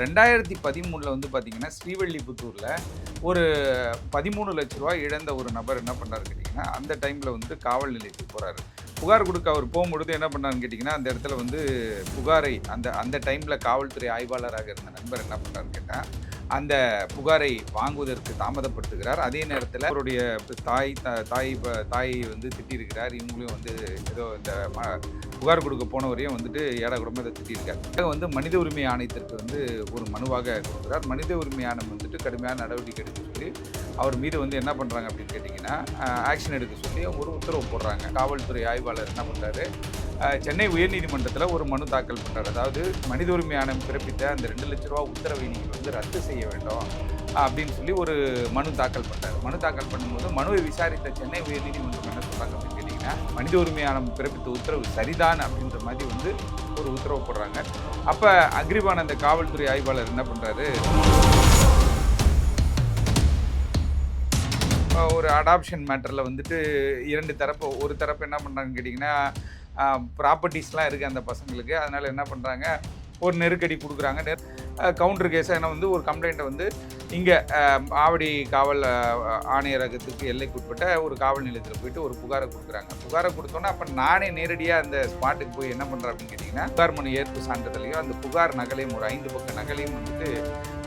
ரெண்டாயிரத்தி பதிமூணில் வந்து பார்த்தீங்கன்னா ஸ்ரீவல்லிபுத்தூரில் ஒரு பதிமூணு லட்ச ரூபா இழந்த ஒரு நபர் என்ன பண்ணாரு கேட்டிங்கன்னா அந்த டைமில் வந்து காவல் நிலையத்துக்கு போகிறாரு புகார் கொடுக்க அவர் போகும்பொழுது என்ன பண்ணாருன்னு கேட்டிங்கன்னா அந்த இடத்துல வந்து புகாரை அந்த அந்த டைமில் காவல்துறை ஆய்வாளராக இருந்த நண்பர் என்ன பண்ணாருன்னு கேட்டால் அந்த புகாரை வாங்குவதற்கு தாமதப்படுத்துகிறார். அதே நேரத்தில் அவருடைய தாய் த- தாய் ப- தாயை வந்து திட்டியிருக்கிறார். இவங்களையும் வந்து ஏதோ இந்த ம- புகார் கொடுக்க போனவரையும் வந்துட்டு ஏடா குடும்பம் இதை திட்டியிருக்கார் வந்து மனித உரிமை ஆணையத்திற்கு வந்து ஒரு மனுவாக கொடுக்குறார். மனித உரிமை ஆணையம் வந்துட்டு கடுமையான நடவடிக்கை எடுக்க சொல்லி அவர் மீது வந்து என்ன பண்ணுறாங்க அப்படின்னு கேட்டிங்கன்னா ஆக்ஷன் எடுக்க சொல்லி ஒரு உத்தரவு போடுறாங்க. காவல்துறை ஆய்வாளர் என்ன பண்ணுறாரு சென்னை உயர்நீதிமன்றத்தில் ஒரு மனு தாக்கல் பண்ணுறாரு அதாவது மனித உரிமை ஆணையம் பிறப்பித்த அந்த ரெண்டு லட்ச ரூபா உத்தரவை நீங்கள் வந்து ரத்து செய்ய வேண்டும் அப்படின்னு சொல்லி ஒரு மனு தாக்கல் பண்ணுறாரு மனு தாக்கல் பண்ணும்போது மனுவை விசாரித்த சென்னை உயர்நீதிமன்றம் என்ன சொல்கிறாங்க அப்படின்னு கேட்டிங்கன்னா மனித உரிமை ஆணையம் பிறப்பித்த உத்தரவு சரிதான் அப்படின்ற மாதிரி வந்து ஒரு உத்தரவு போடுறாங்க. அப்போ அக்ரிபான் அந்த காவல்துறை ஆய்வாளர் என்ன பண்ணுறாரு ஒரு அடாப்ஷன் மேட்டரில் வந்துட்டு இரண்டு தரப்பு ஒரு தரப்பு என்ன பண்ணுறாங்கன்னு கேட்டிங்கன்னா ப்ராப்பர்ட்டிஸ்லாம் இருக்குது அந்த பசங்களுக்கு. அதனால் என்ன பண்ணுறாங்க ஒரு நெருக்கடி கொடுக்குறாங்க. நெரு கவுண்டர் கேஸாக என்ன வந்து ஒரு கம்ப்ளைண்ட்டை வந்து இங்கே ஆவடி காவல் ஆணையரகத்துக்கு எல்லைக்குட்பட்ட ஒரு காவல் நிலையத்தில் போயிட்டு ஒரு புகாரை கொடுக்குறாங்க. புகாரை கொடுத்தோன்னே அப்போ நானே நேரடியாக அந்த ஸ்பாட்டுக்கு போய் என்ன பண்ணுறேன் அப்படின்னு கேட்டிங்கன்னா புகார் மனு ஏற்பு சான்றிதழையும் அந்த புகார் நகலையும் ஒரு ஐந்து பக்க நகலையும் வந்துட்டு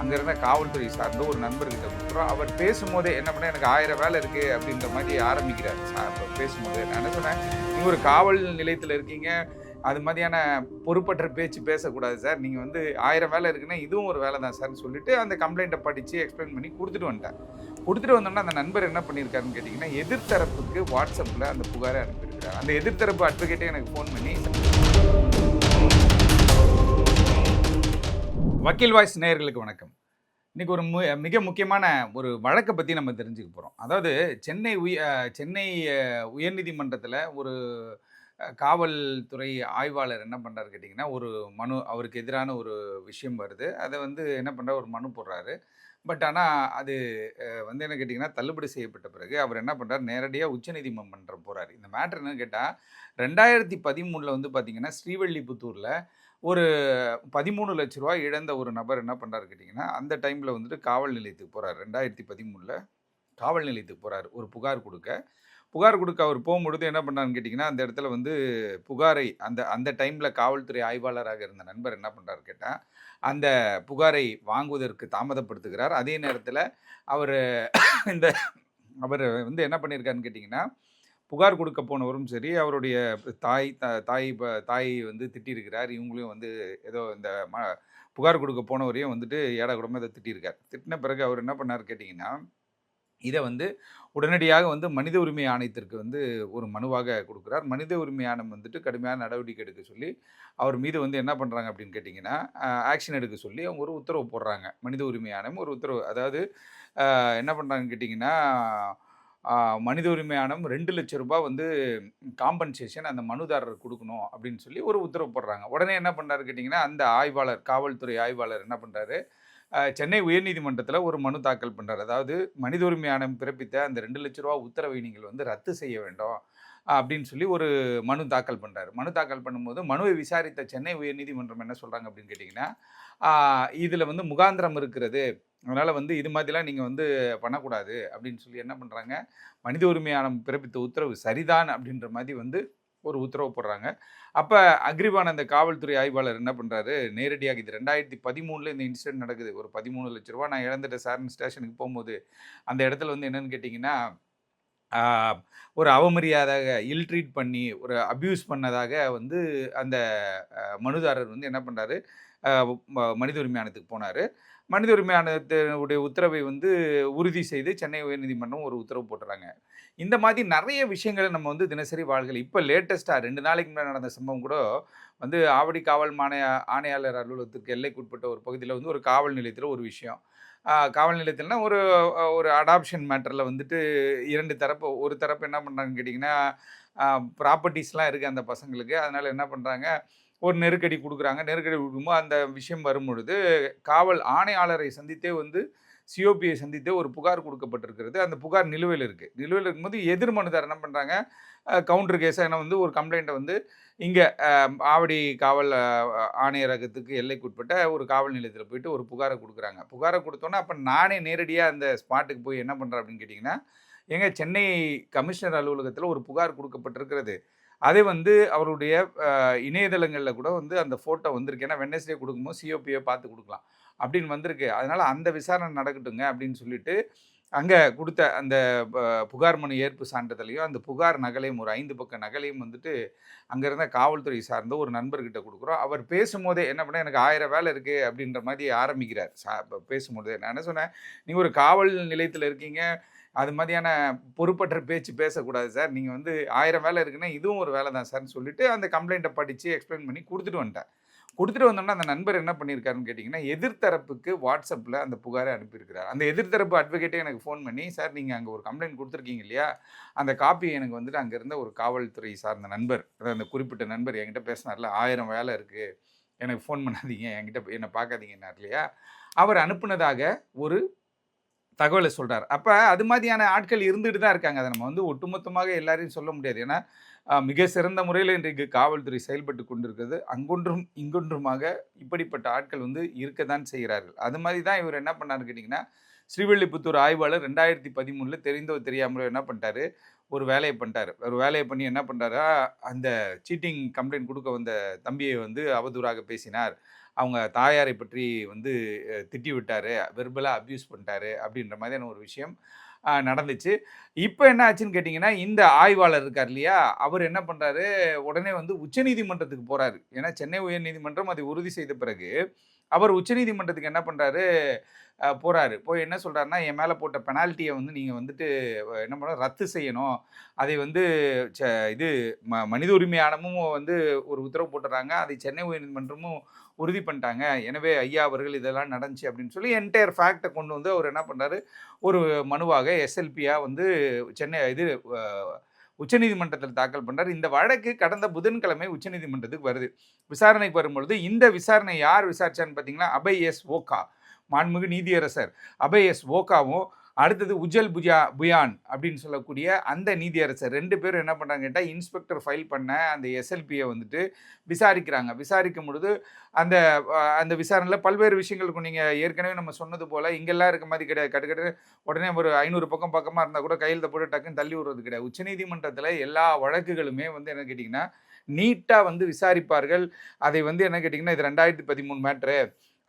அங்கே இருந்த காவல்துறை சார்ந்த ஒரு நண்பர்கிட்ட கொடுக்குறோம். அவர் பேசும்போதே என்ன பண்ண எனக்கு ஆயிரம் வேலை இருக்குது அப்படின்ற மாதிரி ஆரம்பிக்கிறார் சார். பேசும்போது நான் என்ன சொன்னேன் நீங்கள் ஒரு காவல் நிலையத்தில் இருக்கீங்க அது மாதிரியான பொறுப்பற்ற பேச்சு பேசக்கூடாது சார். நீங்கள் வந்து ஆயிரம் வேலை இருக்குன்னா இதுவும் ஒரு வேலை தான் சார்னு சொல்லிட்டு அந்த கம்ப்ளைண்ட்டை படித்து எக்ஸ்பிளைன் பண்ணி கொடுத்துட்டு வந்துட்டேன். கொடுத்துட்டு வந்தோம்னா அந்த நண்பர் என்ன பண்ணியிருக்காருன்னு கேட்டிங்கன்னா எதிர்த்தரப்புக்கு வாட்ஸ்அப்பில் அந்த புகாரை அனுப்பியிருக்கிறார். அந்த எதிர்த்தரப்பு அட்வொகேட்டே எனக்கு ஃபோன் பண்ணி வக்கீல் வாய்ஸ் நேயர்களுக்கு வணக்கம். இன்றைக்கி ஒரு மு மிக முக்கியமான ஒரு வழக்கை பற்றி நம்ம தெரிஞ்சுக்க போகிறோம் அதாவது சென்னை உய சென்னை உயர்நீதிமன்றத்தில் ஒரு காவல்துறை ஆய்வாளர் என்ன பண்ணுறாரு கேட்டிங்கன்னா ஒரு மனு அவருக்கு எதிரான ஒரு விஷயம் வருது. அதை வந்து என்ன பண்ணுறாரு ஒரு மனு போடுறாரு. பட் ஆனால் அது வந்து என்ன கேட்டிங்கன்னா தள்ளுபடி செய்யப்பட்ட பிறகு அவர் என்ன பண்ணுறாரு நேரடியாக உச்சநீதிமன்றம் போகிறார் இந்த மேட்ரு என்னன்னு கேட்டால் ரெண்டாயிரத்தி பதிமூணில் வந்து பார்த்தீங்கன்னா ஸ்ரீவல்லிபுத்தூரில் ஒரு பதிமூணு லட்ச ரூபா இழந்த ஒரு நபர் என்ன பண்ணுறாரு கேட்டிங்கன்னா அந்த டைமில் வந்துட்டு காவல் நிலையத்துக்கு போகிறார் ரெண்டாயிரத்தி பதிமூணில் காவல் நிலையத்துக்கு போகிறார் ஒரு புகார் கொடுக்க. புகார் கொடுக்க அவர் போகும்பொழுது என்ன பண்ணான்னு கேட்டிங்கன்னா அந்த இடத்துல வந்து புகாரை அந்த அந்த டைமில் காவல்துறை ஆய்வாளராக இருந்த நண்பர் என்ன பண்ணுறாரு கேட்டால் அந்த புகாரை வாங்குவதற்கு தாமதப்படுத்துகிறார். அதே நேரத்தில் அவர் இந்த அவர் வந்து என்ன பண்ணியிருக்காருன்னு கேட்டிங்கன்னா புகார் கொடுக்க போனவரும் சரி அவருடைய தாய் தாய் தாய் தாயை வந்து திட்டியிருக்கிறார் இவங்களையும் வந்து ஏதோ இந்த ம புகார் கொடுக்க போனவரையும் வந்துட்டு ஏடா கூடமாக இதை திட்டியிருக்கார் திட்டின பிறகு அவர் என்ன பண்ணார் கேட்டிங்கன்னா இதை வந்து உடனடியாக வந்து மனித உரிமை ஆணையத்திற்கு வந்து ஒரு மனுவாக கொடுக்குறார். மனித உரிமை ஆணையம் வந்துட்டு கடுமையான நடவடிக்கை எடுக்க சொல்லி அவர் மீது வந்து என்ன பண்ணுறாங்க அப்படின்னு கேட்டிங்கன்னா ஆக்ஷன் எடுக்க சொல்லி அவங்க ஒரு உத்தரவு போடுறாங்க. மனித உரிமை ஆணையம் ஒரு உத்தரவு. அதாவது என்ன பண்ணுறாங்கன்னு கேட்டிங்கன்னா மனித உரிமை ஆணையம் ரெண்டு லட்ச ரூபாய் வந்து காம்பன்சேஷன் அந்த மனுதாரர் கொடுக்கணும் அப்படின்னு சொல்லி ஒரு உத்தரவு போடுறாங்க. உடனே என்ன பண்ணுறாரு கேட்டிங்கன்னா அந்த ஆய்வாளர் காவல்துறை ஆய்வாளர் என்ன பண்ணுறாரு சென்னை உயர்நீதிமன்றத்தில் ஒரு மனு தாக்கல் பண்ணுறார் அதாவது மனித உரிமை ஆணையம் பிறப்பித்த அந்த ரெண்டு லட்ச ரூபா உத்தரவை நீங்கள் வந்து ரத்து செய்ய வேண்டும் அப்படின்னு சொல்லி ஒரு மனு தாக்கல் பண்ணுறாரு மனு தாக்கல் பண்ணும்போது மனுவை விசாரித்த சென்னை உயர்நீதிமன்றம் என்ன சொல்கிறாங்க அப்படின்னு கேட்டிங்கன்னா இதில் வந்து முகாந்திரம் இருக்கிறது. அதனால் வந்து இது மாதிரிலாம் நீங்கள் வந்து பண்ணக்கூடாது அப்படின்னு சொல்லி என்ன பண்ணுறாங்க மனித உரிமையான பிறப்பித்த உத்தரவு சரிதான் அப்படின்ற மாதிரி வந்து ஒரு உத்தரவு போடுறாங்க. அப்போ அக்ரிபான் அந்த காவல்துறை ஆய்வாளர் என்ன பண்ணுறாரு நேரடியாக இது ரெண்டாயிரத்தி பதிமூணில் இந்த இன்சிடென்ட் நடக்குது. ஒரு பதிமூணு லட்ச ரூபா நான் இழந்துட்டேன் சார்னு ஸ்டேஷனுக்கு போகும்போது. அந்த இடத்துல வந்து என்னென்னு கேட்டிங்கன்னா ஒரு அவமரியாதாக இல்ட்ரீட் பண்ணி ஒரு அப்யூஸ் பண்ணதாக வந்து அந்த மனுதாரர் வந்து என்ன பண்ணுறாரு மனித உரிமை ஆணையத்துக்கு போனார். மனித உரிமை ஆணையத்தினுடைய உத்தரவை வந்து உறுதி செய்து சென்னை உயர்நீதிமன்றம் ஒரு உத்தரவு போட்டுறாங்க. இந்த மாதிரி நிறைய விஷயங்களை நம்ம வந்து தினசரி வாழ்கள் இப்போ லேட்டஸ்ட்டாக ரெண்டு நாளைக்கு முன்னாடி நடந்த சம்பவம் கூட வந்து ஆவடி காவல் மாணைய ஆணையாளர் அலுவலகத்துக்கு எல்லைக்குட்பட்ட ஒரு பகுதியில் வந்து ஒரு காவல் நிலையத்தில் ஒரு விஷயம். காவல் நிலையத்தில்னா ஒரு ஒரு அடாப்ஷன் மேட்டரில் வந்துட்டு இரண்டு தரப்பு ஒரு தரப்பு என்ன பண்ணுறாங்கன்னு கேட்டிங்கன்னா ப்ராப்பர்ட்டிஸ்லாம் இருக்குது அந்த பசங்களுக்கு. அதனால் என்ன பண்ணுறாங்க ஒரு நெருக்கடி கொடுக்குறாங்க. நெருக்கடி கொடுக்கும்போது அந்த விஷயம் வரும்பொழுது காவல் ஆணையாளரை சந்தித்தே வந்து சிஓபியை சந்தித்து ஒரு புகார் கொடுக்கப்பட்டிருக்கிறது. அந்த புகார் நிலுவையில் இருக்குது நிலுவையில் இருக்கும்போது எதிர் மனுதார் என்ன பண்ணுறாங்க கவுண்டர் கேஸாக என்ன வந்து ஒரு கம்ப்ளைண்ட்டை வந்து இங்கே ஆவடி காவல் ஆணையரகத்துக்கு எல்லைக்குட்பட்ட ஒரு காவல் நிலையத்தில் போயிட்டு ஒரு புகாரை கொடுக்குறாங்க. புகாரை கொடுத்தோன்னே அப்போ நானே நேரடியாக அந்த ஸ்பாட்டுக்கு போய் என்ன பண்ணுறேன் அப்படின்னு கேட்டிங்கன்னா எங்கள் சென்னை கமிஷனர் அலுவலகத்தில் ஒரு புகார் கொடுக்கப்பட்டிருக்கிறது. அதே வந்து அவருடைய இணையதளங்களில் கூட வந்து அந்த ஃபோட்டோ வந்திருக்கு. ஏன்னா வெனஸ்டே கொடுக்கும்போது சிஓபியை பார்த்து கொடுக்கலாம் அப்படின்னு வந்திருக்கு. அதனால் அந்த விசாரணை நடக்கட்டுங்க அப்படின்னு சொல்லிட்டு அங்கே கொடுத்த அந்த புகார் மனு ஏற்பு சான்றிதழையும் அந்த புகார் நகலையும் ஒரு ஐந்து பக்க நகலையும் வந்துட்டு அங்கேருந்த காவல்துறை சார்ந்த ஒரு நண்பர்கிட்ட கொடுக்குறோம். அவர் பேசும்போதே என்ன பண்ண எனக்கு ஆயிரம் வேலை இருக்குது அப்படின்ற மாதிரி ஆரம்பிக்கிறார். சா பேசும்போதே நான் என்ன சொன்னேன் நீங்கள் ஒரு காவல் நிலையத்தில் இருக்கீங்க. அது மாதிரியான பொறுப்பற்ற பேச்சு பேசக்கூடாது சார். நீங்கள் வந்து ஆயிரம் வேலை இருக்குன்னா இதுவும் ஒரு வேலை தான் சார்னு சொல்லிட்டு அந்த கம்ப்ளைண்ட்டை படித்து எக்ஸ்பிளைன் பண்ணி கொடுத்துட்டு வந்துட்டேன். கொடுத்துட்டு வந்தோம்னா அந்த நண்பர் என்ன பண்ணியிருக்காருன்னு கேட்டிங்கன்னா எதிர்த்தரப்புக்கு வாட்ஸ்அப்பில் அந்த புகாரை அனுப்பியிருக்கிறார். அந்த எதிர்த்தரப்பு அட்வொகேட்டே எனக்கு ஃபோன் பண்ணி சார் நீங்கள் அங்கே ஒரு கம்ப்ளைண்ட் கொடுத்துருக்கீங்க இல்லையா? அந்த காப்பியை எனக்கு வந்துட்டு அங்கே இருந்த ஒரு காவல்துறை சார்ந்த நண்பர் அதாவது அந்த குறிப்பிட்ட நண்பர் என்கிட்ட பேசினார்ல ஆயிரம் வேலை இருக்குது எனக்கு ஃபோன் பண்ணாதீங்க. என்கிட்ட என்னை பார்க்காதீங்கன்னார் இல்லையா? அவர் அனுப்புனதாக ஒரு தகவலை சொல்கிறார் அப்போ அது மாதிரியான ஆட்கள் இருந்துட்டு தான் இருக்காங்க. அதை நம்ம வந்து ஒட்டுமொத்தமாக எல்லாரையும் சொல்ல முடியாது. ஏன்னா மிக சிறந்த முறையில் இன்றைக்கு காவல்துறை செயல்பட்டு கொண்டிருக்கிறது. அங்கொன்றும் இங்கொன்றுமாக இப்படிப்பட்ட ஆட்கள் வந்து இருக்க தான் செய்கிறார்கள். அது மாதிரி தான் இவர் என்ன பண்ணாருன்னு கேட்டிங்கன்னா ஸ்ரீவில்லிபுத்தூர் ஆய்வாளர் ரெண்டாயிரத்தி பதிமூணில் தெரிந்தோ தெரியாமலோ என்ன பண்ணிட்டாரு? ஒரு வேலையை பண்ணிட்டாரு. ஒரு வேலையை பண்ணி என்ன பண்ணுறாரா அந்த சீட்டிங் கம்ப்ளைண்ட் கொடுக்க வந்த தம்பியை வந்து அவதூறாக பேசினார். அவங்க தாயாரை பற்றி வந்து திட்டி விட்டார் வெர்பலாக அப்யூஸ் பண்ணிட்டாரு அப்படின்ற மாதிரியான ஒரு விஷயம் நடந்துச்சு. இப்போ என்ன ஆச்சுன்னு கேட்டிங்கன்னா இந்த ஆய்வாளர் இருக்கார் இல்லையா அவர் என்ன பண்ணுறாரு உடனே வந்து உச்சநீதிமன்றத்துக்கு போகிறாரு ஏன்னா சென்னை உயர்நீதிமன்றம் அதை உறுதி செய்த பிறகு அவர் உச்சநீதிமன்றத்துக்கு என்ன பண்ணுறாரு போகிறாரு போய் என்ன சொல்கிறாருன்னா என் மேலே போட்ட பெனால்ட்டியை வந்து நீங்கள் வந்துட்டு என்ன பண்ண ரத்து செய்யணும். அதை வந்து ச இது ம மனித உரிமை ஆணமும் வந்து ஒரு உத்தரவு போட்டுறாங்க. அதை சென்னை உயர்நீதிமன்றமும் உறுதி பண்ணிட்டாங்க. எனவே ஐயா அவர்கள் இதெல்லாம் நடந்துச்சு அப்படின்னு சொல்லி என்டையர் ஃபேக்டை கொண்டு வந்து அவர் என்ன பண்ணுறாரு ஒரு மனுவாக எஸ்எல்பியாக வந்து சென்னை இது உச்சநீதிமன்றத்தில் தாக்கல் பண்ணுறார் இந்த வழக்கு கடந்த புதன்கிழமை உச்சநீதிமன்றத்துக்கு வருது. விசாரணைக்கு வரும்பொழுது இந்த விசாரணை யார் விசாரிச்சான்னு பார்த்தீங்கன்னா அபய் எஸ் ஓகா மாண்புமிகு நீதியரசர். அபய் எஸ் ஓகாவும் அடுத்தது உஜல் புஜா புயான் அப்படின்னு சொல்லக்கூடிய அந்த நீதியரசர். ரெண்டு பேரும் என்ன பண்ணுறாங்க கேட்டால் இன்ஸ்பெக்டர் ஃபைல் பண்ண அந்த எஸ்எல்பியை வந்துட்டு விசாரிக்கிறாங்க. விசாரிக்கும் பொழுது அந்த அந்த விசாரணையில் பல்வேறு விஷயங்களுக்கு நீங்கள் ஏற்கனவே நம்ம சொன்னது போல் இங்கெல்லாம் இருக்க மாதிரி கிடையாது. கட்டுக்கட்டு உடனே ஒரு ஐநூறு பக்கம் பக்கமாக இருந்தால் கூட கையில் போட்டு டக்குன்னு தள்ளி விடுறது கிடையாது. உச்சநீதிமன்றத்தில் எல்லா வழக்குகளுமே வந்து என்ன கேட்டிங்கன்னா நீட்டாக வந்து விசாரிப்பார்கள். அதை வந்து என்ன கேட்டிங்கன்னா இது ரெண்டாயிரத்தி பதிமூணு மேட்ரு.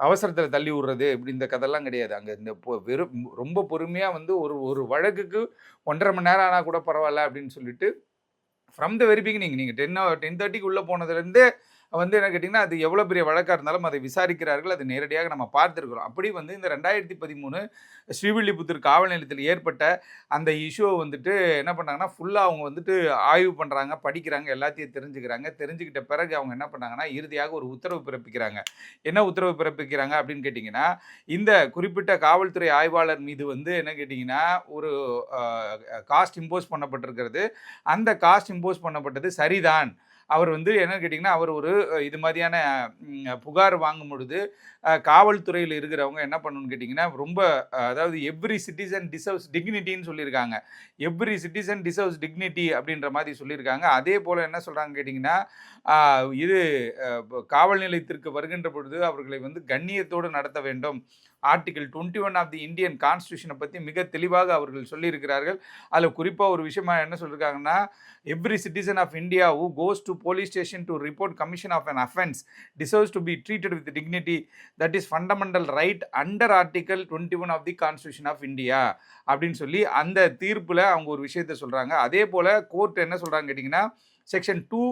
அவசரத்தில் தள்ளி விடுறது இப்படி இந்த கதையெல்லாம் கிடையாது. அங்கே இந்த பொ- வெறும் ரொம்ப பொறுமையாக வந்து ஒரு ஒரு வழக்குக்கு ஒன்றரை மணி நேரம் ஆனால் கூட பரவாயில்ல அப்படின்னு சொல்லிட்டு ஃப்ரம் த வெரி பிகினிங் நீங்கள் டென் டென் தேர்ட்டிக்கு உள்ளே போனதுலேருந்து வந்து என்ன கேட்டிங்கன்னா அது எவ்வளோ பெரிய வழக்காக இருந்தாலும் அதை விசாரிக்கிறார்கள் அது நேரடியாக நம்ம பார்த்துருக்குறோம். அப்படி வந்து இந்த ரெண்டாயிரத்தி பதிமூணு ஸ்ரீவில்லிபுத்தூர் காவல் நிலையத்தில் ஏற்பட்ட அந்த இஷ்யூவை வந்துட்டு என்ன பண்ணாங்கன்னா ஃபுல்லாக அவங்க வந்துட்டு ஆய்வு பண்ணுறாங்க படிக்கிறாங்க எல்லாத்தையும் தெரிஞ்சுக்கிறாங்க. தெரிஞ்சுக்கிட்ட பிறகு அவங்க என்ன பண்ணாங்கன்னா இறுதியாக ஒரு உத்தரவு பிறப்பிக்கிறாங்க. என்ன உத்தரவு பிறப்பிக்கிறாங்க அப்படின்னு கேட்டிங்கன்னா இந்த குறிப்பிட்ட காவல்துறை ஆய்வாளர் மீது வந்து என்ன கேட்டிங்கன்னா ஒரு காஸ்ட் இம்போஸ் பண்ணப்பட்டிருக்கிறது. அந்த காஸ்ட் இம்போஸ் பண்ணப்பட்டது சரிதான். அவர் வந்து என்ன கேட்டிங்கன்னா அவர் ஒரு இது மாதிரியான புகார் வாங்கும் பொழுது காவல்துறையில் இருக்கிறவங்க என்ன பண்ணணும்னு கேட்டிங்கன்னா ரொம்ப அதாவது எவ்ரி சிட்டிசன் டிசர்வ்ஸ் டிக்னிட்டின்னு சொல்லியிருக்காங்க. எவ்ரி சிட்டிசன் டிசர்வ்ஸ் டிக்னிட்டி அப்படின்ற மாதிரி சொல்லியிருக்காங்க. அதே போல் என்ன சொல்கிறாங்க கேட்டிங்கன்னா இது காவல் நிலையத்திற்கு வருகின்ற பொழுது அவர்களை வந்து கண்ணியத்தோடு நடத்த வேண்டும். Article twenty one of the Indian கான்ஸ்டியூஷனை பற்றி மிக தெளிவாக அவர்கள் சொல்லியிருக்கிறார்கள். அதில் குறிப்பாக ஒரு விஷயமா என்ன சொல்லியிருக்காங்கன்னா every citizen of India who goes to police station to report commission of an offence deserves to be treated with dignity that is fundamental right under article twenty one of the constitution of India அப்படின்னு சொல்லி அந்த தீர்ப்பில் அவங்க ஒரு விஷயத்தை சொல்கிறாங்க அதே போல் court என்ன சொல்கிறாங்க கேட்டிங்கன்னா section two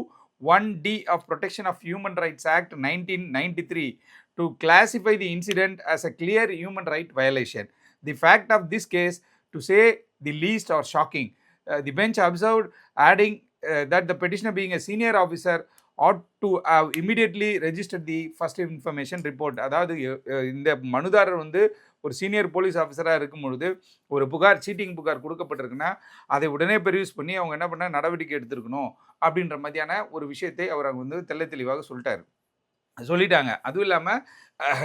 one D of protection of human rights act nineteen ninety three to classify the incident as a clear human right violation. The fact of this case, to say the least, are shocking. Uh, the bench observed, adding uh, that the petitioner, being a senior officer, ought to have immediately registered the first information report. அதாவது அஹ், இந்த மனுதாரர் வந்து ஒரு senior police ஆஃபீஸராக இருக்கும் பொழுது ஒரு புகார் சீட்டிங் புகார் கொடுக்கப்பட்டிருக்குன்னா அதை உடனே பெரியூஸ் பண்ணி அவங்க என்ன பண்ண நடவடிக்கை எடுத்திருக்கணும் அப்படின்ற மாதிரியான ஒரு விஷயத்தை அவர் அங்க வந்து தெள்ள தெளிவாக சொல்லிட்டாரு சொல்லிட்டாங்க. அதுவும் இல்லாமல்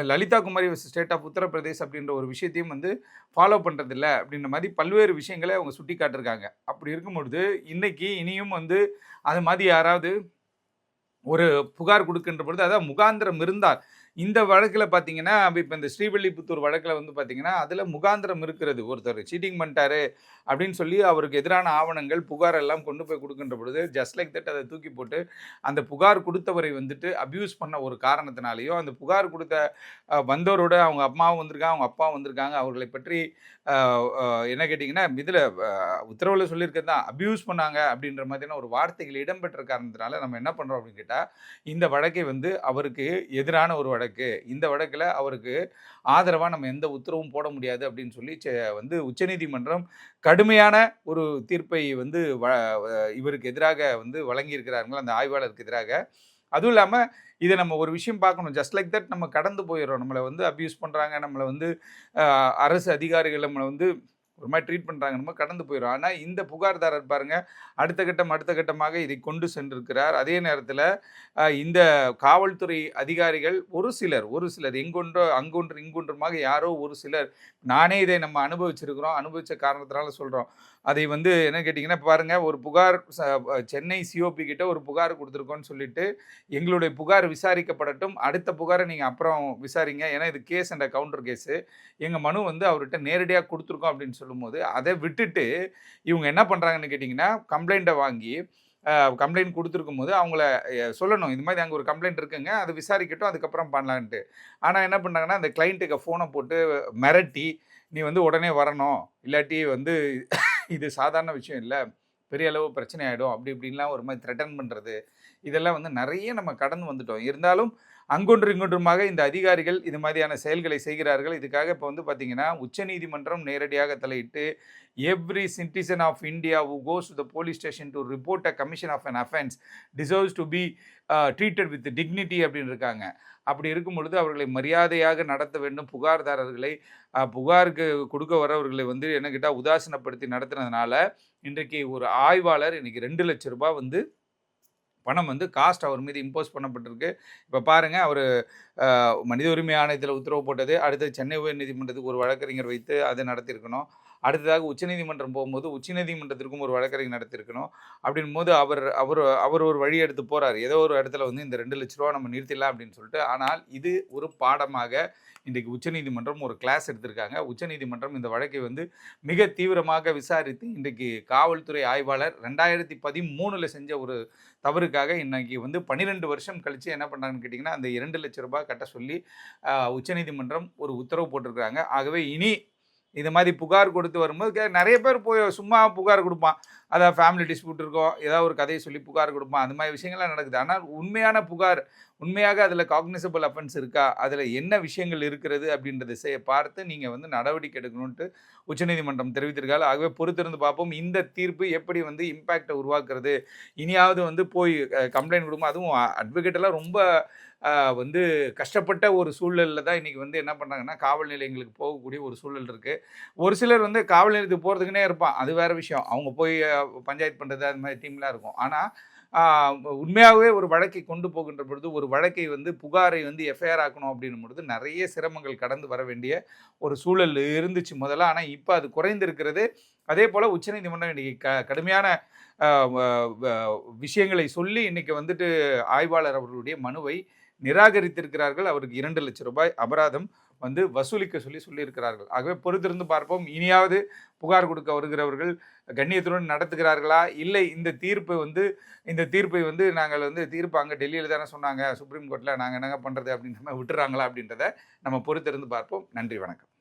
லலிதா குமாரி ஸ்டேட் ஆஃப் உத்தரப்பிரதேஷ் அப்படின்ற ஒரு விஷயத்தையும் வந்து ஃபாலோ பண்ணுறதில்ல அப்படின்ற மாதிரி பல்வேறு விஷயங்களை அவங்க சுட்டி காட்டிருக்காங்க. அப்படி இருக்கும்பொழுது இன்றைக்கி இனியும் வந்து அது மாதிரி யாராவது ஒரு புகார் கொடுக்கின்ற பொழுது அதாவது முகாந்திரம் இருந்தால் இந்த வழக்கில் பார்த்தீங்கன்னா இப்போ இந்த ஸ்ரீவில்லிபுத்தூர் வழக்கில் வந்து பார்த்தீங்கன்னா அதில் முகாந்திரம் இருக்கிறது. ஒருத்தர் சீட்டிங் பண்ணிட்டாரு அப்படின்னு சொல்லி அவருக்கு எதிரான ஆவணங்கள் புகார் எல்லாம் கொண்டு போய் கொடுக்கின்ற பொழுது ஜஸ்ட் லைக் தட் அதை தூக்கி போட்டு அந்த புகார் கொடுத்தவரை வந்துட்டு அப்யூஸ் பண்ண ஒரு காரணத்தினாலேயோ அந்த புகார் கொடுத்த வந்தவரோட அவங்க அம்மாவும் வந்திருக்காங்க அவங்க அப்பாவும் வந்திருக்காங்க. அவர்களை பற்றி என்ன கேட்டிங்கன்னா இதில் உத்தரவில் சொல்லியிருக்கிறது தான். அப்யூஸ் பண்ணாங்க அப்படின்ற மாதிரியான ஒரு வார்த்தைகள் இடம்பெற்ற காரணத்தினால நம்ம என்ன பண்ணுறோம் அப்படின்னு கேட்டால் இந்த வழக்கை வந்து அவருக்கு எதிரான ஒரு வழக்கு வழக்கு இந்த வழக்கில் அவருக்கு ஆதரவாக நம்ம எந்த உத்தரவும் போட முடியாது அப்படின்னு சொல்லி வந்து உச்சநீதிமன்றம் கடுமையான ஒரு தீர்ப்பை வந்து இவருக்கு எதிராக வந்து வழங்கியிருக்கிறார்கள் அந்த ஆய்வாளருக்கு எதிராக. அதுவும் இல்லாமல் இதை நம்ம ஒரு விஷயம் பார்க்கணும். ஜஸ்ட் லைக் தட் நம்ம கடந்து போயிடுறோம். நம்மளை வந்து அப்யூஸ் பண்ணுறாங்க நம்மளை வந்து அரசு அதிகாரிகள் நம்மளை வந்து ஒரு மாதிரி ட்ரீட் பண்ணுறாங்க நம்ம கடந்து போயிடும் ஆனால் இந்த புகார்தாரர் பாருங்கள் அடுத்த கட்டம் அடுத்த கட்டமாக இதை கொண்டு சென்றிருக்கிறார். அதே நேரத்தில் இந்த காவல்துறை அதிகாரிகள் ஒரு சிலர் ஒரு சிலர் எங்கொன்றோ அங்கொன்று இங்கொன்றுமாக யாரோ ஒரு சிலர் நானே இதை நம்ம அனுபவிச்சிருக்கிறோம். அனுபவித்த காரணத்தினால சொல்கிறோம் அதை வந்து என்ன கேட்டிங்கன்னா பாருங்கள் ஒரு புகார் சென்னை சிஓபி கிட்ட ஒரு புகார் கொடுத்துருக்கோன்னு சொல்லிட்டு எங்களுடைய புகார் விசாரிக்கப்படட்டும். அடுத்த புகாரை நீங்கள் அப்புறம் விசாரிங்க. ஏன்னா இது கேஸ் அண்ட் கவுண்டர் கேஸு எங்கள் மனு வந்து அவர்கிட்ட நேரடியாக கொடுத்துருக்கோம் அப்படின்னு சொல்லி சொல்லும்போது அதை விட்டுட்டு இவங்க என்ன பண்ணுறாங்கன்னு கேட்டிங்கன்னா கம்ப்ளைண்ட்டை வாங்கி கம்ப்ளைண்ட் கொடுத்துருக்கும் போது அவங்கள சொல்லணும் இது மாதிரி அங்கே ஒரு கம்ப்ளைண்ட் இருக்குங்க அதை விசாரிக்கட்டும் அதுக்கப்புறம் பண்ணலான்ட்டு. ஆனால் என்ன பண்ணாங்கன்னா அந்த கிளைண்ட்டுக்கு ஃபோனை போட்டு மிரட்டி நீ வந்து உடனே வரணும் இல்லாட்டி வந்து இது சாதாரண விஷயம் இல்லை பெரிய அளவு பிரச்சனை ஆகிடும் அப்படி இப்படின்லாம் ஒரு மாதிரி த்ரெட்டன் பண்ணுறது இதெல்லாம் வந்து நிறைய நம்ம கடந்து வந்துட்டோம். இருந்தாலும் அங்கொன்று இங்கொன்றுமாக இந்த அதிகாரிகள் இது மாதிரியான செயல்களை செய்கிறார்கள். இதுக்காக இப்போ வந்து பார்த்தீங்கன்னா உச்சநீதிமன்றம் நேரடியாக தலையிட்டு every citizen of India who goes to the police station to report a commission of an offence deserves to be treated with dignity அப்படின்னு இருக்காங்க. அப்படி இருக்கும் பொழுது அவர்களை மரியாதையாக நடத்த வேண்டும். புகார்தாரர்களை புகாருக்கு கொடுக்க வரவர்களை வந்து என்ன கேட்டால் உதாசீனப்படுத்தி நடத்துனதுனால இன்றைக்கு ஒரு ஆய்வாளர் இன்றைக்கி ரெண்டு லட்ச ரூபாய் வந்து பணம் வந்து காஸ்ட் அவர் மீது இம்போஸ் பண்ணப்பட்டிருக்கு. இப்போ பாருங்கள் அவர் மனித உரிமை ஆணையத்தில் உத்தரவு போட்டது அடுத்து சென்னை உயர் நீதிமன்றத்துக்கு ஒரு வழக்கறிஞர் வைத்து அதை நடத்தியிருக்கணும். அடுத்ததாக உச்சநீதிமன்றம் போகும்போது உச்சநீதிமன்றத்திற்கும் ஒரு வழக்கறிஞர் நடத்திருக்கணும் அப்படின் போது அவர் அவர் அவர் ஒரு வழி எடுத்து போகிறார் ஏதோ ஒரு இடத்துல வந்து இந்த ரெண்டு லட்ச ரூபா நம்ம நிறுத்திடலாம் அப்படின்னு சொல்லிட்டு. ஆனால் இது ஒரு பாடமாக இன்றைக்கு உச்சநீதிமன்றம் ஒரு கிளாஸ் எடுத்திருக்காங்க. உச்சநீதிமன்றம் இந்த வழக்கை வந்து மிக தீவிரமாக விசாரித்து இன்றைக்கு காவல்துறை ஆய்வாளர் ரெண்டாயிரத்தி பதிமூணில் செஞ்ச ஒரு தவறுக்காக இன்னைக்கு வந்து பன்னிரெண்டு வருஷம் கழித்து என்ன பண்ணுறாங்கன்னு கேட்டிங்கன்னா அந்த இரண்டு லட்ச ரூபாய் கட்ட சொல்லி உச்சநீதிமன்றம் ஒரு உத்தரவு போட்டிருக்கிறாங்க ஆகவே இனி இது மாதிரி புகார் கொடுத்து வரும்போது நிறைய பேர் போய் சும்மா புகார் கொடுப்பான். அதாவது ஃபேமிலி டிஸ்பியூட் இருக்கோ ஏதாவது ஒரு கதையை சொல்லி புகார் கொடுப்பான். அந்த மாதிரி விஷயங்கள்லாம் நடக்குது. ஆனால் உண்மையான புகார் உண்மையாக அதில் காக்னிசபிள் அஃபென்ஸ் இருக்கா? அதில் என்ன விஷயங்கள் இருக்கிறது? அப்படின்றத செய்ய பார்த்து நீங்கள் வந்து நடவடிக்கை எடுக்கணுன்ட்டு உச்சநீதிமன்றம் தெரிவித்திருக்காங்க. ஆகவே பொறுத்திருந்து பார்ப்போம். இந்த தீர்ப்பு எப்படி வந்து இம்பேக்டை உருவாக்குறது? இனியாவது வந்து போய் கம்ப்ளைண்ட் கொடுக்கும்? அதுவும் அட்வொகேட்டெல்லாம் ரொம்ப வந்து கஷ்டப்பட்ட ஒரு சூழலில் தான் இன்றைக்கி வந்து என்ன பண்ணுறாங்கன்னா காவல் நிலையங்களுக்கு போகக்கூடிய ஒரு சூழல் இருக்குது ஒரு சிலர் வந்து காவல் நிலையத்துக்கு போகிறதுக்குனே இருப்பான். அது வேறு விஷயம். அவங்க போய் பஞ்சாயத்து பண்ணுறது அது மாதிரி டீம்லாம் இருக்கும். ஆனால் உண்மையாகவே ஒரு வழக்கை கொண்டு போகின்ற பொழுது ஒரு வழக்கை வந்து புகாரை வந்து எஃப்ஐஆர் ஆக்கணும் அப்படின்னும் பொழுது நிறைய சிரமங்கள் கடந்து வர வேண்டிய ஒரு சூழல் இருந்துச்சு முதல்ல. ஆனால் இப்போ அது குறைந்திருக்கிறது. அதே போல் உச்சநீதிமன்றம் இன்றைக்கி க கடுமையான விஷயங்களை சொல்லி இன்றைக்கி வந்துட்டு ஆய்வாளர் அவர்களுடைய மனுவை நிராகரித்திருக்கிறார்கள். அவருக்கு இரண்டு லட்சம் ரூபாய் அபராதம் வந்து வசூலிக்க சொல்லி சொல்லியிருக்கிறார்கள். ஆகவே பொறுத்திருந்து பார்ப்போம். இனியாவது புகார் கொடுக்க வருகிறவர்கள் கண்ணியத்துடன் நடத்துகிறார்களா? இல்லை இந்த தீர்ப்பு வந்து இந்த தீர்ப்பை வந்து நாங்கள் வந்து தீர்ப்பு அங்கே டெல்லியில் தானே சொன்னாங்க. சுப்ரீம் கோர்ட்டில் நாங்கள் என்னங்க பண்ணுறது அப்படின்ற மாதிரி விட்டுறாங்களா அப்படின்றத நம்ம பொறுத்திருந்து பார்ப்போம். நன்றி வணக்கம்.